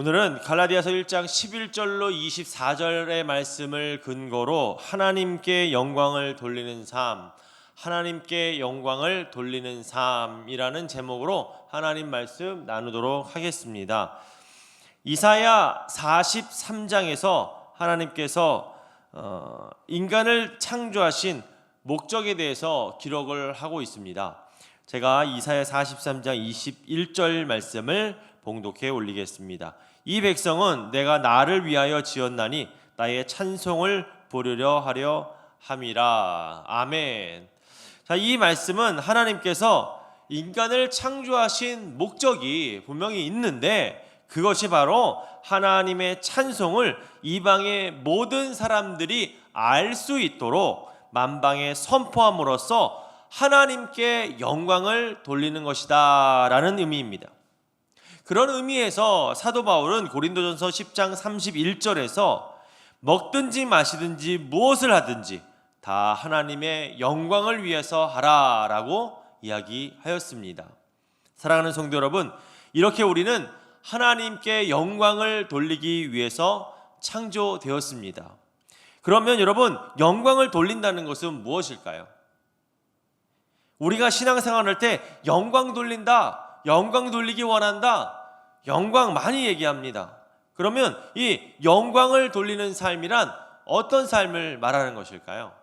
오늘은 갈라디아서 1장 11절로 24절의 말씀을 근거로 하나님께 영광을 돌리는 삶, 하나님께 영광을 돌리는 삶이라는 제목으로 하나님 말씀 나누도록 하겠습니다. 이사야 43장에서 하나님께서 어, 인간을 창조하신 목적에 대해서 기록을 하고 있습니다. 제가 이사야 43장 21절 말씀을 봉독해 올리겠습니다. 이 백성은 내가 나를 위하여 지었나니 나의 찬송을 부르려 하려 함이라. 아멘. 자, 이 말씀은 하나님께서 인간을 창조하신 목적이 분명히 있는데 그것이 바로 하나님의 찬송을 이방의 모든 사람들이 알 수 있도록 만방에 선포함으로써 하나님께 영광을 돌리는 것이다 라는 의미입니다. 그런 의미에서 사도 바울은 고린도전서 10장 31절에서 먹든지 마시든지 무엇을 하든지 다 하나님의 영광을 위해서 하라라고 이야기하였습니다. 사랑하는 성도 여러분, 이렇게 우리는 하나님께 영광을 돌리기 위해서 창조되었습니다. 그러면 여러분, 영광을 돌린다는 것은 무엇일까요? 우리가 신앙생활할 때 영광 돌린다, 영광 돌리기 원한다, 영광 많이 얘기합니다. 그러면 이 영광을 돌리는 삶이란 어떤 삶을 말하는 것일까요?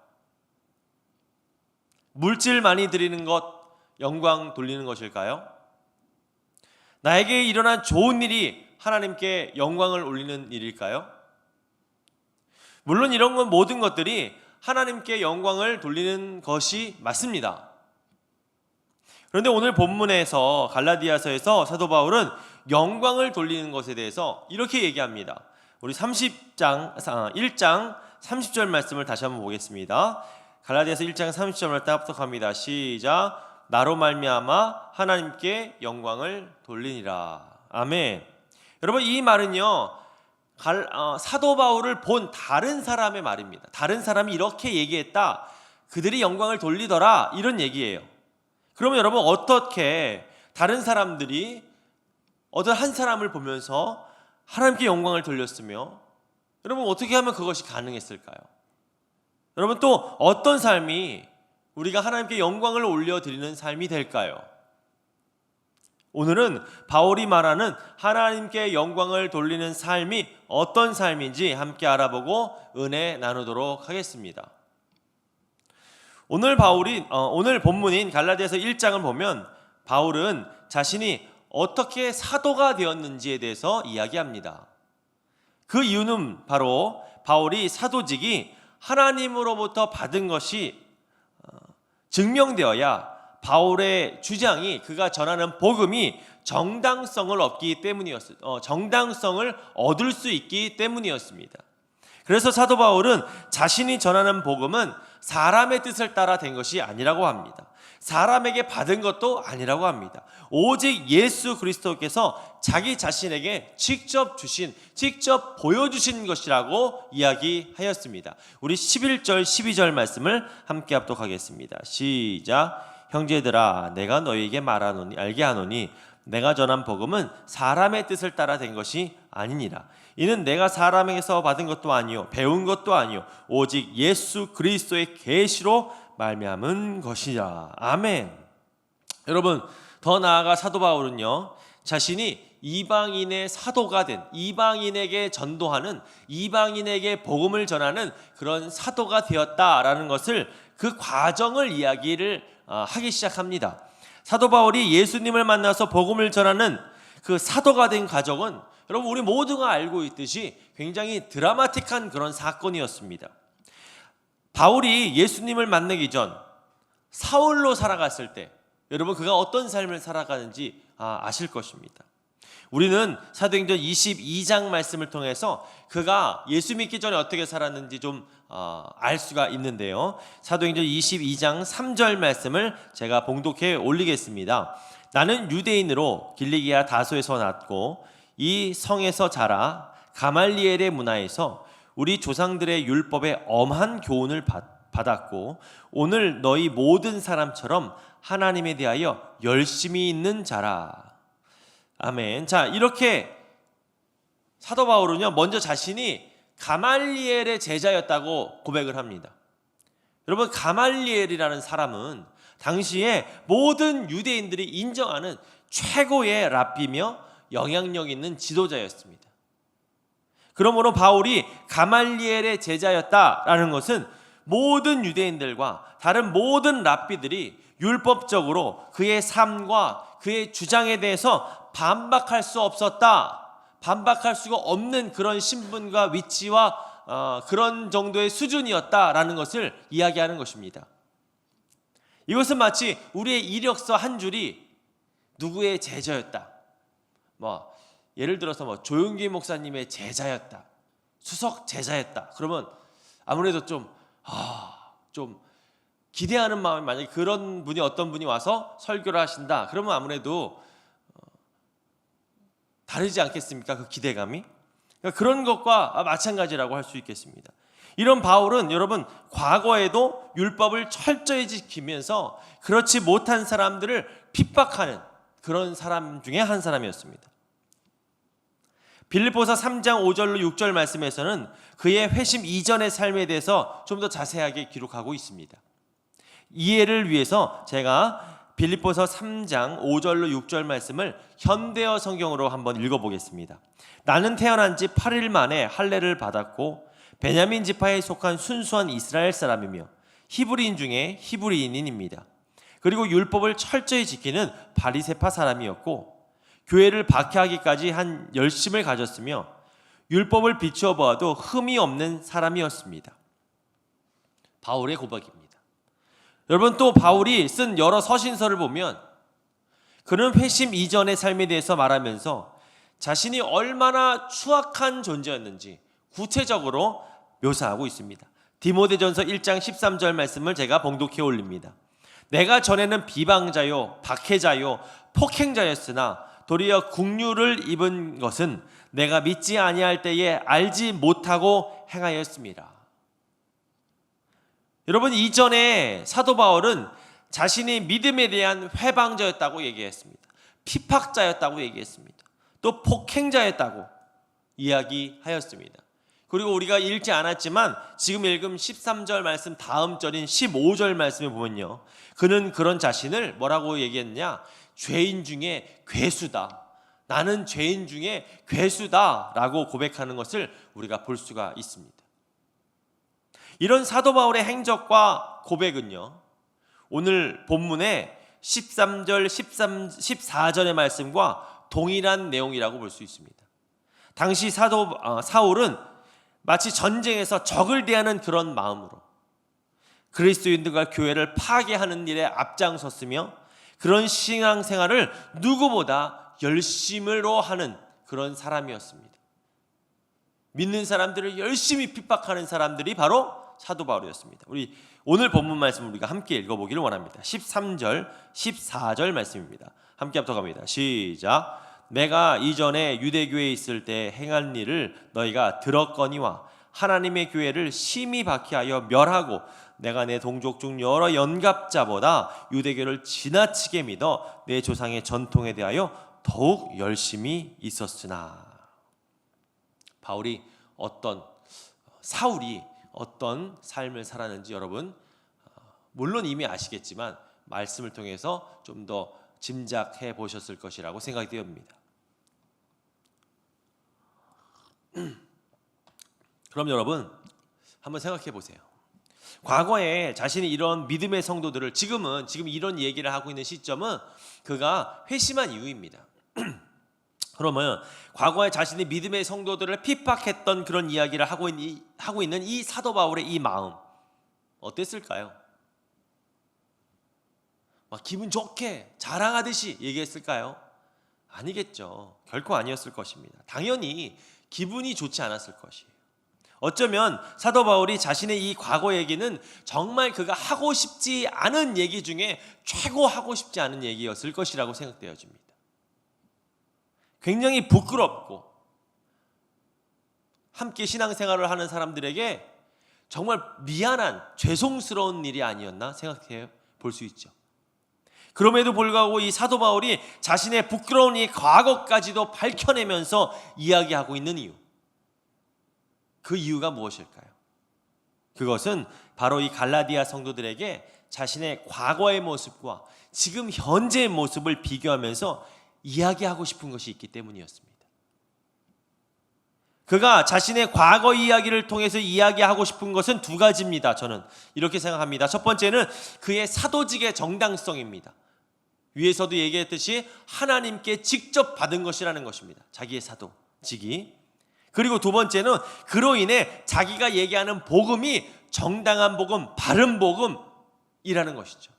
물질 많이 드리는 것, 영광 돌리는 것일까요? 나에게 일어난 좋은 일이 하나님께 영광을 올리는 일일까요? 물론 이런 건 모든 것들이 하나님께 영광을 돌리는 것이 맞습니다. 그런데 오늘 본문에서 갈라디아서에서 사도 바울은 영광을 돌리는 것에 대해서 이렇게 얘기합니다. 우리 30장 1장 30절 말씀을 다시 한번 보겠습니다. 갈라디아서 1장 30절을 따합독합니다. 시작. 나로 말미암아 하나님께 영광을 돌리니라. 아멘. 여러분 이 말은요. 갈, 어, 사도 바울을 본 다른 사람의 말입니다. 다른 사람이 이렇게 얘기했다. 그들이 영광을 돌리더라. 이런 얘기예요. 그러면 여러분 어떻게 다른 사람들이 어떤 한 사람을 보면서 하나님께 영광을 돌렸으며 여러분 어떻게 하면 그것이 가능했을까요? 여러분 또 어떤 삶이 우리가 하나님께 영광을 올려드리는 삶이 될까요? 오늘은 바울이 말하는 하나님께 영광을 돌리는 삶이 어떤 삶인지 함께 알아보고 은혜 나누도록 하겠습니다. 오늘 바울이 어, 오늘 본문인 갈라디아서 1장을 보면 바울은 자신이 어떻게 사도가 되었는지에 대해서 이야기합니다. 그 이유는 바로 바울이 사도직이 하나님으로부터 받은 것이 어, 증명되어야 바울의 주장이 그가 전하는 복음이 정당성을 얻기 때문이었 어, 정당성을 얻을 수 있기 때문이었습니다. 그래서 사도 바울은 자신이 전하는 복음은 사람의 뜻을 따라 된 것이 아니라고 합니다. 사람에게 받은 것도 아니라고 합니다. 오직 예수 그리스도께서 자기 자신에게 직접 주신, 직접 보여주신 것이라고 이야기하였습니다. 우리 11절, 12절 말씀을 함께 합독하겠습니다. 시작. 형제들아, 내가 너희에게 말하노니, 알게 하노니, 내가 전한 복음은 사람의 뜻을 따라 된 것이 아니니라. 이는 내가 사람에게서 받은 것도 아니요 배운 것도 아니요 오직 예수 그리스도의 계시로 말미암은 것이라. 아멘. 여러분 더 나아가 사도 바울은요 자신이 이방인의 사도가 된 이방인에게 전도하는 이방인에게 복음을 전하는 그런 사도가 되었다라는 것을 그 과정을 이야기를 어, 하기 시작합니다. 사도 바울이 예수님을 만나서 복음을 전하는 그 사도가 된 과정은 여러분 우리 모두가 알고 있듯이 굉장히 드라마틱한 그런 사건이었습니다. 바울이 예수님을 만나기 전 사울로 살아갔을 때 여러분 그가 어떤 삶을 살아가는지 아, 아실 것입니다. 우리는 사도행전 22장 말씀을 통해서 그가 예수 믿기 전에 어떻게 살았는지 좀알 어, 수가 있는데요. 사도행전 22장 3절 말씀을 제가 봉독해 올리겠습니다. 나는 유대인으로 길리기아 다소에서 났고 이 성에서 자라 가말리엘의 문화에서 우리 조상들의 율법에 엄한 교훈을 받았고 오늘 너희 모든 사람처럼 하나님에 대하여 열심히 있는 자라. 아멘. 자, 이렇게 사도 바울은요 먼저 자신이 가말리엘의 제자였다고 고백을 합니다. 여러분 가말리엘이라는 사람은 당시에 모든 유대인들이 인정하는 최고의 랍비며 영향력 있는 지도자였습니다. 그러므로 바울이 가말리엘의 제자였다라는 것은 모든 유대인들과 다른 모든 랍비들이 율법적으로 그의 삶과 그의 주장에 대해서 반박할 수 없었다. 반박할 수가 없는 그런 신분과 위치와 어, 그런 정도의 수준이었다라는 것을 이야기하는 것입니다. 이것은 마치 우리의 이력서 한 줄이 누구의 제자였다. 뭐 예를 들어서 뭐 조용기 목사님의 제자였다. 수석 제자였다. 그러면 아무래도 좀 아, 좀 기대하는 마음이 만약에 그런 분이 어떤 분이 와서 설교를 하신다. 그러면 아무래도 어, 다르지 않겠습니까? 그 기대감이. 그러니까 그런 것과 마찬가지라고 할 수 있겠습니다. 이런 바울은 여러분 과거에도 율법을 철저히 지키면서 그렇지 못한 사람들을 핍박하는 그런 사람 중에 한 사람이었습니다. 빌립보서 3장 5절로 6절 말씀에서는 그의 회심 이전의 삶에 대해서 좀 더 자세하게 기록하고 있습니다. 이해를 위해서 제가 빌립보서 3장 5절로 6절 말씀을 현대어 성경으로 한번 읽어보겠습니다. 나는 태어난 지 8일 만에 할례를 받았고 베냐민 지파에 속한 순수한 이스라엘 사람이며 히브리인 중에 히브리인입니다. 그리고 율법을 철저히 지키는 바리세파 사람이었고 교회를 박해하기까지 한 열심을 가졌으며 율법을 비추어 보아도 흠이 없는 사람이었습니다. 바울의 고백입니다. 여러분 또 바울이 쓴 여러 서신서를 보면 그는 회심 이전의 삶에 대해서 말하면서 자신이 얼마나 추악한 존재였는지 구체적으로 묘사하고 있습니다. 디모데전서 1장 13절 말씀을 제가 봉독해 올립니다. 내가 전에는 비방자요, 박해자요, 폭행자였으나 도리어 국류를 입은 것은 내가 믿지 아니할 때에 알지 못하고 행하였습니다. 여러분 이전에 사도 바울은 자신이 믿음에 대한 회방자였다고 얘기했습니다. 피팍자였다고 얘기했습니다. 또 폭행자였다고 이야기하였습니다. 그리고 우리가 읽지 않았지만 지금 읽은 13절 말씀 다음 절인 15절 말씀에 보면요. 그는 그런 자신을 뭐라고 얘기했냐? 죄인 중에 괴수다. 나는 죄인 중에 괴수다라고 고백하는 것을 우리가 볼 수가 있습니다. 이런 사도 바울의 행적과 고백은요. 오늘 본문의 13절, 13, 14절의 말씀과 동일한 내용이라고 볼 수 있습니다. 당시 사도 어, 사울은 마치 전쟁에서 적을 대하는 그런 마음으로 그리스도인들과 교회를 파괴하는 일에 앞장섰으며 그런 신앙 생활을 누구보다 열심으로 하는 그런 사람이었습니다. 믿는 사람들을 열심히 핍박하는 사람들이 바로 사도 바울이었습니다. 우리 오늘 본문 말씀 우리가 함께 읽어보기를 원합니다. 13절, 14절 말씀입니다. 함께 합독합니다. 시작. 내가 이전에 유대교에 있을 때 행한 일을 너희가 들었거니와 하나님의 교회를 심히 박해하여 멸하고 내가 내 동족 중 여러 연갑자보다 유대교를 지나치게 믿어 내 조상의 전통에 대하여 더욱 열심히 있었으나 바울이 어떤 사울이 어떤 삶을 살았는지 여러분 물론 이미 아시겠지만 말씀을 통해서 좀 더 짐작해 보셨을 것이라고 생각이 되옵니다. 그럼 여러분 한번 생각해 보세요. 과거에 자신이 이런 믿음의 성도들을 지금은 지금 이런 얘기를 하고 있는 시점은 그가 회심한 이유입니다. 그러면 과거에 자신이 믿음의 성도들을 핍박했던 그런 이야기를 하고 있는, 하고 있는 이 사도 바울의 이 마음 어땠을까요? 막 기분 좋게 자랑하듯이 얘기했을까요? 아니겠죠. 결코 아니었을 것입니다. 당연히 기분이 좋지 않았을 것이에요. 어쩌면 사도 바울이 자신의 이 과거 얘기는 정말 그가 하고 싶지 않은 얘기 중에 최고 하고 싶지 않은 얘기였을 것이라고 생각되어집니다. 굉장히 부끄럽고 함께 신앙생활을 하는 사람들에게 정말 미안한 죄송스러운 일이 아니었나 생각해 볼 수 있죠. 그럼에도 불구하고 이 사도 바울이 자신의 부끄러운 이 과거까지도 밝혀내면서 이야기하고 있는 이유. 그 이유가 무엇일까요? 그것은 바로 이 갈라디아 성도들에게 자신의 과거의 모습과 지금 현재의 모습을 비교하면서 이야기하고 싶은 것이 있기 때문이었습니다. 그가 자신의 과거 이야기를 통해서 이야기하고 싶은 것은 두 가지입니다. 저는 이렇게 생각합니다. 첫 번째는 그의 사도직의 정당성입니다. 위에서도 얘기했듯이 하나님께 직접 받은 것이라는 것입니다. 자기의 사도직이. 그리고 두 번째는 그로 인해 자기가 얘기하는 복음이 정당한 복음, 바른 복음이라는 것이죠.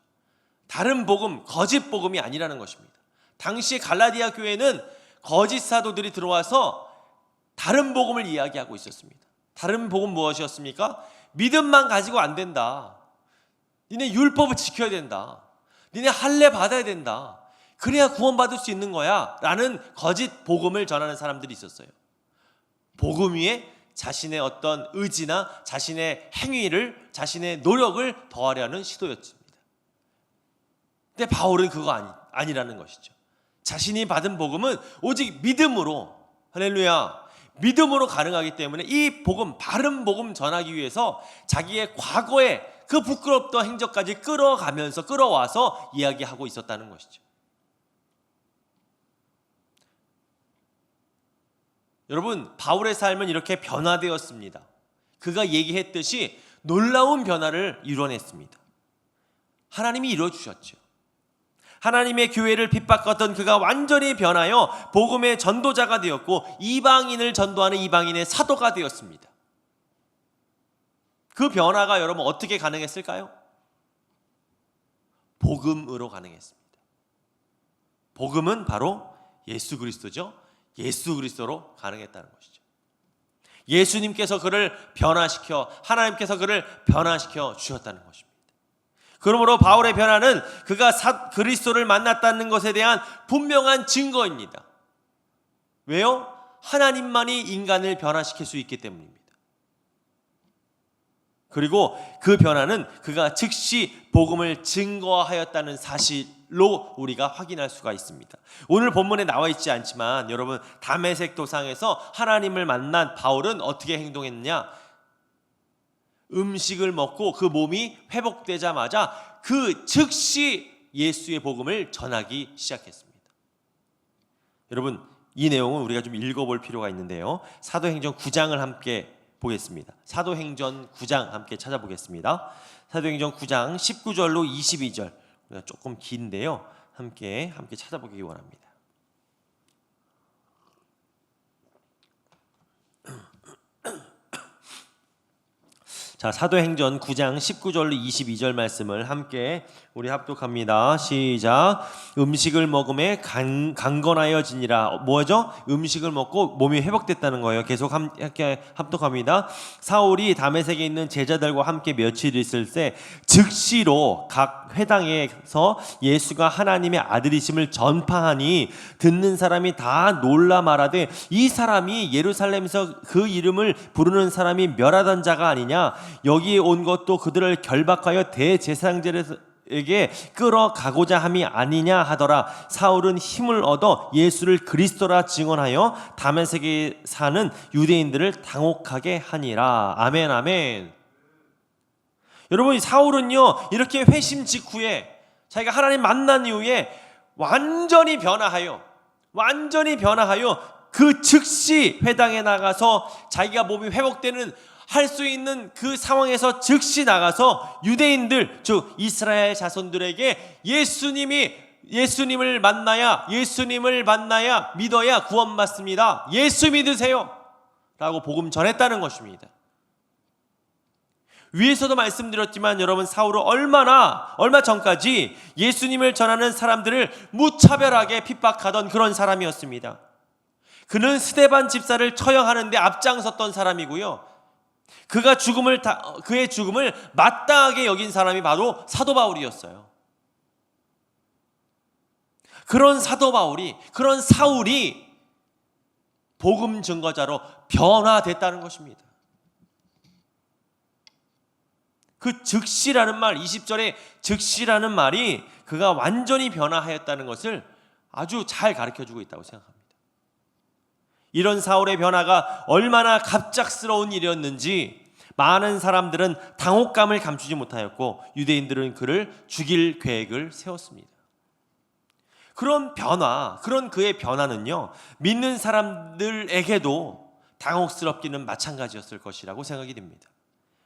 다른 복음, 거짓 복음이 아니라는 것입니다. 당시 갈라디아 교회는 거짓 사도들이 들어와서 다른 복음을 이야기하고 있었습니다. 다른 복음 무엇이었습니까? 믿음만 가지고 안 된다. 니네 율법을 지켜야 된다. 니네 할례 받아야 된다. 그래야 구원받을 수 있는 거야. 라는 거짓 복음을 전하는 사람들이 있었어요. 복음 위에 자신의 어떤 의지나 자신의 행위를, 자신의 노력을 더하려는 시도였습니다. 근데 바울은 그거 아니, 아니라는 것이죠. 자신이 받은 복음은 오직 믿음으로, 할렐루야, 믿음으로 가능하기 때문에 이 복음, 바른 복음 전하기 위해서 자기의 과거의 그 부끄럽던 행적까지 끌어가면서 끌어와서 이야기하고 있었다는 것이죠. 여러분, 바울의 삶은 이렇게 변화되었습니다. 그가 얘기했듯이 놀라운 변화를 이뤄냈습니다. 하나님이 이루어주셨죠. 하나님의 교회를 핍박했던 그가 완전히 변하여 복음의 전도자가 되었고 이방인을 전도하는 이방인의 사도가 되었습니다. 그 변화가 여러분 어떻게 가능했을까요? 복음으로 가능했습니다. 복음은 바로 예수 그리스도죠. 예수 그리스도로 가능했다는 것이죠. 예수님께서 그를 변화시켜 하나님께서 그를 변화시켜 주셨다는 것입니다. 그러므로 바울의 변화는 그가 사, 그리스도를 만났다는 것에 대한 분명한 증거입니다. 왜요? 하나님만이 인간을 변화시킬 수 있기 때문입니다. 그리고 그 변화는 그가 즉시 복음을 증거하였다는 사실 로 우리가 확인할 수가 있습니다. 오늘 본문에 나와 있지 않지만 여러분 담에색 도상에서 하나님을 만난 바울은 어떻게 행동했느냐? 음식을 먹고 그 몸이 회복되자마자 그 즉시 예수의 복음을 전하기 시작했습니다. 여러분, 이 내용은 우리가 좀 읽어볼 필요가 있는데요. 사도행전 9장을 함께 보겠습니다. 사도행전 9장 함께 찾아보겠습니다. 사도행전 9장 19절로 22절. 조금 긴데요. 함께 함께 찾아보기 원합니다. 자, 사도행전 9장 19절로 22절 말씀을 함께 우리 합독합니다. 시작. 음식을 먹음에 강, 강건하여지니라. 뭐죠? 음식을 먹고 몸이 회복됐다는 거예요. 계속 함께 합독합니다. 사울이 다메섹에 있는 제자들과 함께 며칠 있을 때 즉시로 각 회당에서 예수가 하나님의 아들이심을 전파하니 듣는 사람이 다 놀라 말하되 이 사람이 예루살렘에서 그 이름을 부르는 사람이 멸하던 자가 아니냐 여기에 온 것도 그들을 결박하여 대제사장들에게 끌어가고자 함이 아니냐 하더라. 사울은 힘을 얻어 예수를 그리스도라 증언하여 다메섹에 사는 유대인들을 당혹하게 하니라. 아멘 아멘. 여러분 사울은요 이렇게 회심 직후에 자기가 하나님 만난 이후에 완전히 변화하여 완전히 변화하여 그 즉시 회당에 나가서 자기가 몸이 회복되는 할 수 있는 그 상황에서 즉시 나가서 유대인들 즉 이스라엘 자손들에게 예수님이 예수님을 만나야 예수님을 만나야 믿어야 구원받습니다. 예수 믿으세요. 라고 복음 전했다는 것입니다. 위에서도 말씀드렸지만 여러분 사울은 얼마나 얼마 전까지 예수님을 전하는 사람들을 무차별하게 핍박하던 그런 사람이었습니다. 그는 스데반 집사를 처형하는데 앞장섰던 사람이고요. 그가 죽음을 다, 그의 죽음을 마땅하게 여긴 사람이 바로 사도 바울이었어요. 그런 사도 바울이 그런 사울이 복음 증거자로 변화됐다는 것입니다. 그 즉시라는 말, 20절에 즉시라는 말이 그가 완전히 변화하였다는 것을 아주 잘 가르쳐 주고 있다고 생각합니다. 이런 사울의 변화가 얼마나 갑작스러운 일이었는지 많은 사람들은 당혹감을 감추지 못하였고 유대인들은 그를 죽일 계획을 세웠습니다. 그런 변화, 그런 그의 변화는요, 믿는 사람들에게도 당혹스럽기는 마찬가지였을 것이라고 생각이 됩니다.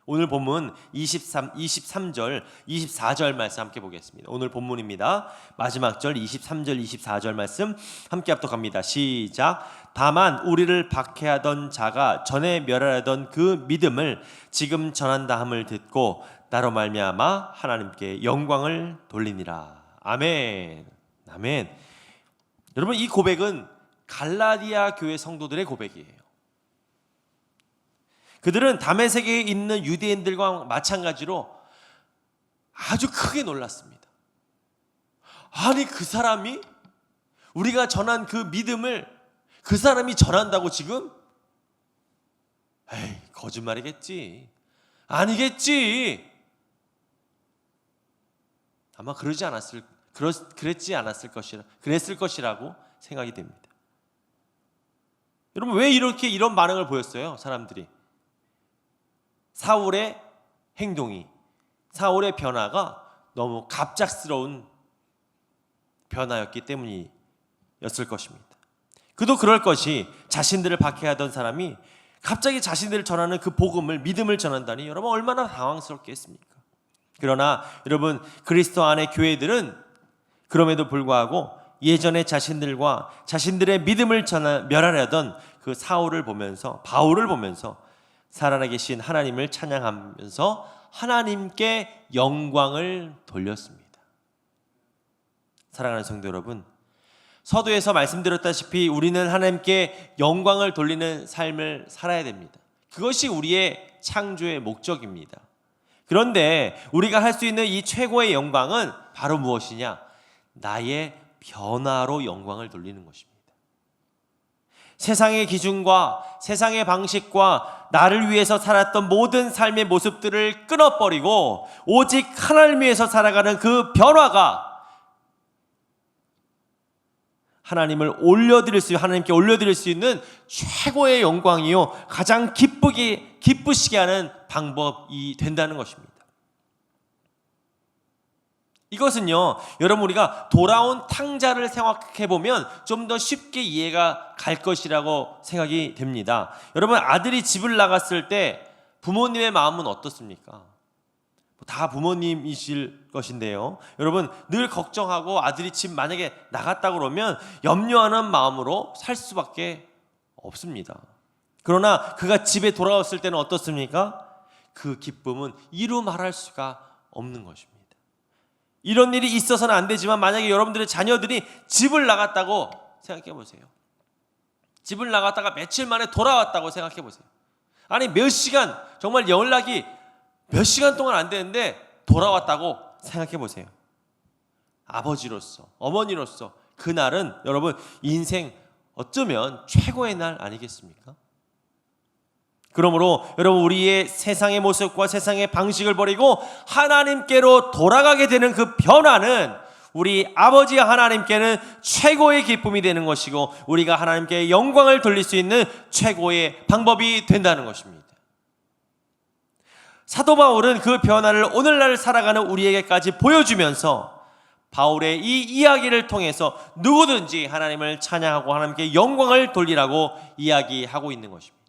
오늘 본문 23, 23절, 24절 말씀 함께 보겠습니다. 오늘 본문입니다. 마지막 절 23절, 24절 말씀 함께 합독합니다. 시작. 다만 우리를 박해하던 자가 전에 멸하던 그 믿음을 지금 전한다 함을 듣고 나로 말미암아 하나님께 영광을 돌리니라. 아멘. 아멘. 여러분 이 고백은 갈라디아 교회 성도들의 고백이에요. 그들은 다메섹에 있는 유대인들과 마찬가지로 아주 크게 놀랐습니다. 아니 그 사람이 우리가 전한 그 믿음을 그 사람이 전한다고 지금? 에이 거짓말이겠지. 아니겠지. 아마 그러지 않았을 그렇, 그랬지 않았을 것이라 그랬을 것이라고 생각이 됩니다. 여러분 왜 이렇게 이런 반응을 보였어요 사람들이? 사울의 행동이 사울의 변화가 너무 갑작스러운 변화였기 때문이었을 것입니다. 그도 그럴 것이 자신들을 박해하던 사람이 갑자기 자신들을 전하는 그 복음을 믿음을 전한다니 여러분 얼마나 당황스럽겠습니까? 그러나 여러분 그리스도 안의 교회들은 그럼에도 불구하고 예전에 자신들과 자신들의 믿음을 전하, 멸하려던 그 사울을 보면서 바울을 보면서 살아계신 하나님을 찬양하면서 하나님께 영광을 돌렸습니다. 사랑하는 성도 여러분, 서두에서 말씀드렸다시피 우리는 하나님께 영광을 돌리는 삶을 살아야 됩니다. 그것이 우리의 창조의 목적입니다. 그런데 우리가 할 수 있는 이 최고의 영광은 바로 무엇이냐? 나의 변화로 영광을 돌리는 것입니다. 세상의 기준과 세상의 방식과 나를 위해서 살았던 모든 삶의 모습들을 끊어버리고 오직 하나님 위해서 살아가는 그 변화가 하나님을 올려드릴 수 하나님께 올려드릴 수 있는 최고의 영광이요 가장 기쁘게 기쁘시게 하는 방법이 된다는 것입니다. 이것은요, 여러분 우리가 돌아온 탕자를 생각해 보면 좀 더 쉽게 이해가 갈 것이라고 생각이 됩니다. 여러분 아들이 집을 나갔을 때 부모님의 마음은 어떻습니까? 다 부모님이실 것인데요. 여러분 늘 걱정하고 아들이 집 만약에 나갔다 그러면 염려하는 마음으로 살 수밖에 없습니다. 그러나 그가 집에 돌아왔을 때는 어떻습니까? 그 기쁨은 이루 말할 수가 없는 것입니다. 이런 일이 있어서는 안 되지만 만약에 여러분들의 자녀들이 집을 나갔다고 생각해 보세요. 집을 나갔다가 며칠 만에 돌아왔다고 생각해 보세요. 아니 몇 시간 정말 연락이 몇 시간 동안 안 되는데 돌아왔다고 생각해 보세요. 아버지로서 어머니로서 그날은 여러분 인생 어쩌면 최고의 날 아니겠습니까? 그러므로 여러분 우리의 세상의 모습과 세상의 방식을 버리고 하나님께로 돌아가게 되는 그 변화는 우리 아버지 하나님께는 최고의 기쁨이 되는 것이고 우리가 하나님께 영광을 돌릴 수 있는 최고의 방법이 된다는 것입니다. 사도 바울은 그 변화를 오늘날 살아가는 우리에게까지 보여주면서 바울의 이 이야기를 통해서 누구든지 하나님을 찬양하고 하나님께 영광을 돌리라고 이야기하고 있는 것입니다.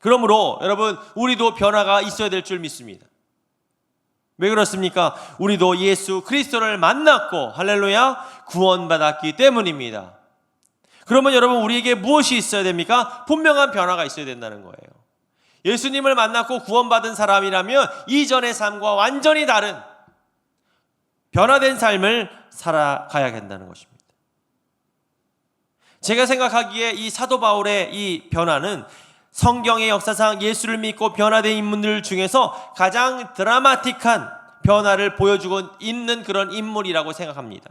그러므로 여러분 우리도 변화가 있어야 될 줄 믿습니다. 왜 그렇습니까? 우리도 예수 그리스도를 만났고 할렐루야 구원받았기 때문입니다. 그러면 여러분 우리에게 무엇이 있어야 됩니까? 분명한 변화가 있어야 된다는 거예요. 예수님을 만났고 구원받은 사람이라면 이전의 삶과 완전히 다른 변화된 삶을 살아가야 된다는 것입니다. 제가 생각하기에 이 사도 바울의 이 변화는 성경의 역사상 예수를 믿고 변화된 인물들 중에서 가장 드라마틱한 변화를 보여주고 있는 그런 인물이라고 생각합니다.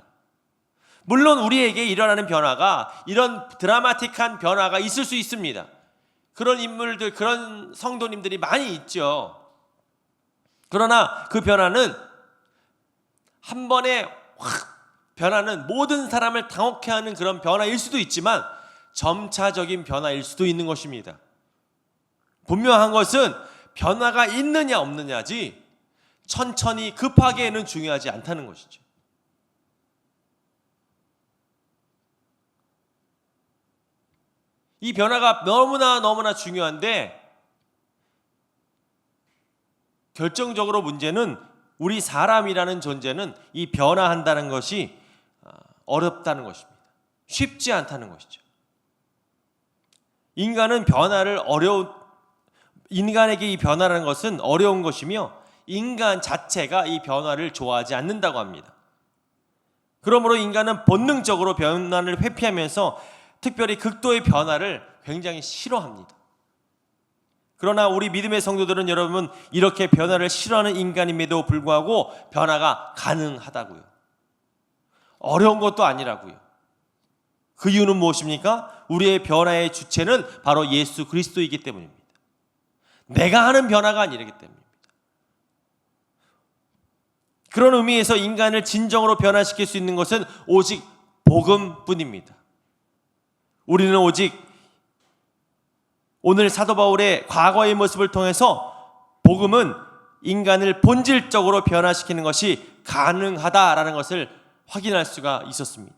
물론 우리에게 일어나는 변화가 이런 드라마틱한 변화가 있을 수 있습니다. 그런 인물들, 그런 성도님들이 많이 있죠. 그러나 그 변화는 한 번에 확 변화는 모든 사람을 당혹해 하는 그런 변화일 수도 있지만 점차적인 변화일 수도 있는 것입니다. 분명한 것은 변화가 있느냐 없느냐지 천천히 급하게는 중요하지 않다는 것이죠. 이 변화가 너무나 너무나 중요한데 결정적으로 문제는 우리 사람이라는 존재는 이 변화한다는 것이 아, 어렵다는 것입니다. 쉽지 않다는 것이죠. 인간은 변화를 어려운 인간에게 이 변화라는 것은 어려운 것이며 인간 자체가 이 변화를 좋아하지 않는다고 합니다. 그러므로 인간은 본능적으로 변화를 회피하면서 특별히 극도의 변화를 굉장히 싫어합니다. 그러나 우리 믿음의 성도들은 여러분 이렇게 변화를 싫어하는 인간임에도 불구하고 변화가 가능하다고요. 어려운 것도 아니라고요. 그 이유는 무엇입니까? 우리의 변화의 주체는 바로 예수 그리스도이기 때문입니다. 내가 하는 변화가 아니기 때문입니다. 그런 의미에서 인간을 진정으로 변화시킬 수 있는 것은 오직 복음뿐입니다. 우리는 오직 오늘 사도 바울의 과거의 모습을 통해서 복음은 인간을 본질적으로 변화시키는 것이 가능하다라는 것을 확인할 수가 있었습니다.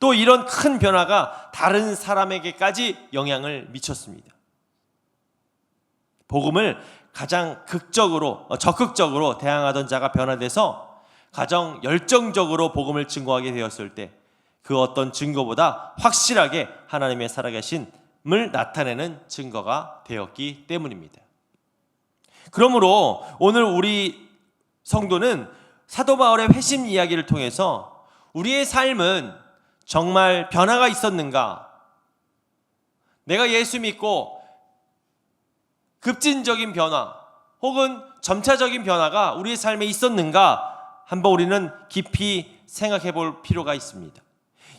또 이런 큰 변화가 다른 사람에게까지 영향을 미쳤습니다. 복음을 가장 극적으로 어, 적극적으로 대항하던 자가 변화돼서 가장 열정적으로 복음을 증거하게 되었을 때 그 어떤 증거보다 확실하게 하나님의 살아계신을 나타내는 증거가 되었기 때문입니다. 그러므로 오늘 우리 성도는 사도 바울의 회심 이야기를 통해서 우리의 삶은 정말 변화가 있었는가? 내가 예수 믿고 급진적인 변화 혹은 점차적인 변화가 우리의 삶에 있었는가? 한번 우리는 깊이 생각해 볼 필요가 있습니다.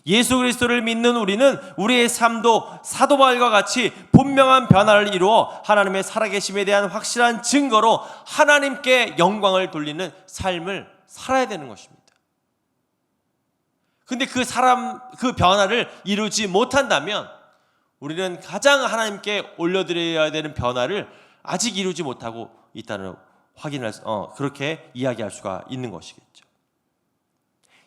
예수 그리스도를 믿는 우리는 우리의 삶도 사도 바울과 같이 분명한 변화를 이루어 하나님의 살아계심에 대한 확실한 증거로 하나님께 영광을 돌리는 삶을 살아야 되는 것입니다. 근데 그 사람 그 변화를 이루지 못한다면 우리는 가장 하나님께 올려드려야 되는 변화를 아직 이루지 못하고 있다는 확인할 수, 어, 그렇게 이야기할 수가 있는 것이겠죠.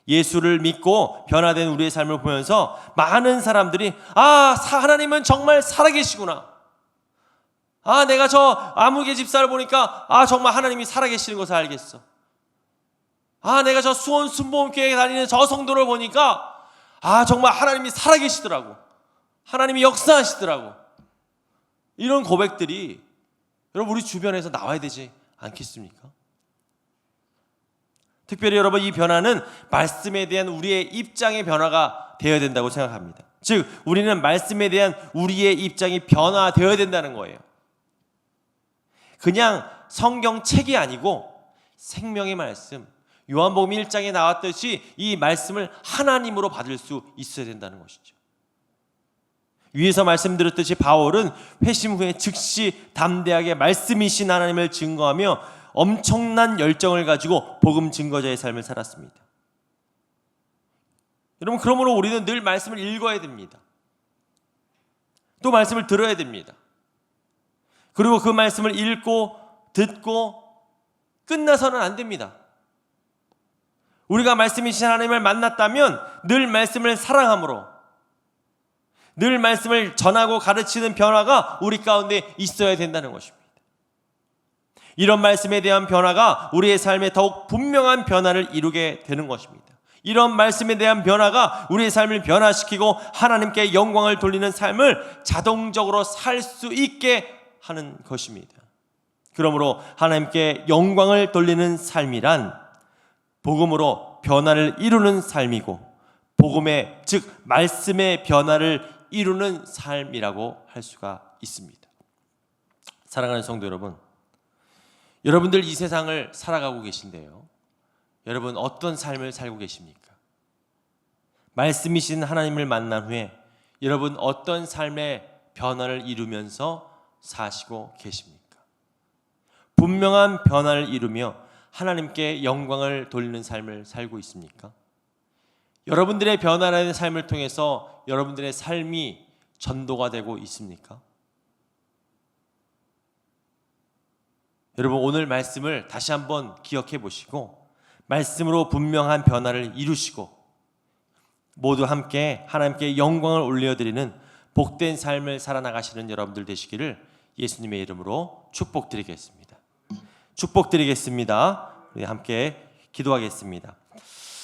예수를 믿고 변화된 우리의 삶을 보면서 많은 사람들이 아 하나님은 정말 살아계시구나. 아 내가 저 아무개 집사를 보니까 아 정말 하나님이 살아계시는 것을 알겠어. 아 내가 저 수원 순복음교회 다니는 저 성도를 보니까 아 정말 하나님이 살아계시더라고. 하나님이 역사하시더라고. 이런 고백들이 여러분 우리 주변에서 나와야 되지 않겠습니까? 특별히 여러분 이 변화는 말씀에 대한 우리의 입장의 변화가 되어야 된다고 생각합니다. 즉 우리는 말씀에 대한 우리의 입장이 변화되어야 된다는 거예요. 그냥 성경 책이 아니고 생명의 말씀 요한복음 1장에 나왔듯이 이 말씀을 하나님으로 받을 수 있어야 된다는 것이죠. 위에서 말씀드렸듯이 바울은 회심 후에 즉시 담대하게 말씀이신 하나님을 증거하며 엄청난 열정을 가지고 복음 증거자의 삶을 살았습니다. 여러분 그러므로 우리는 늘 말씀을 읽어야 됩니다. 또 말씀을 들어야 됩니다. 그리고 그 말씀을 읽고 듣고 끝나서는 안 됩니다. 우리가 말씀이신 하나님을 만났다면 늘 말씀을 사랑함으로 늘 말씀을 전하고 가르치는 변화가 우리 가운데 있어야 된다는 것입니다. 이런 말씀에 대한 변화가 우리의 삶에 더욱 분명한 변화를 이루게 되는 것입니다. 이런 말씀에 대한 변화가 우리의 삶을 변화시키고 하나님께 영광을 돌리는 삶을 자동적으로 살 수 있게 하는 것입니다. 그러므로 하나님께 영광을 돌리는 삶이란 복음으로 변화를 이루는 삶이고 복음의 즉 말씀의 변화를 이루는 삶이라고 할 수가 있습니다. 사랑하는 성도 여러분, 여러분들 이 세상을 살아가고 계신데요. 여러분 어떤 삶을 살고 계십니까? 말씀이신 하나님을 만난 후에 여러분 어떤 삶의 변화를 이루면서 사시고 계십니까? 분명한 변화를 이루며 하나님께 영광을 돌리는 삶을 살고 있습니까? 여러분들의 변화라는 삶을 통해서 여러분들의 삶이 전도가 되고 있습니까? 여러분 오늘 말씀을 다시 한번 기억해 보시고 말씀으로 분명한 변화를 이루시고 모두 함께 하나님께 영광을 올려드리는 복된 삶을 살아나가시는 여러분들 되시기를 예수님의 이름으로 축복드리겠습니다. 축복드리겠습니다. 우리 함께 기도하겠습니다.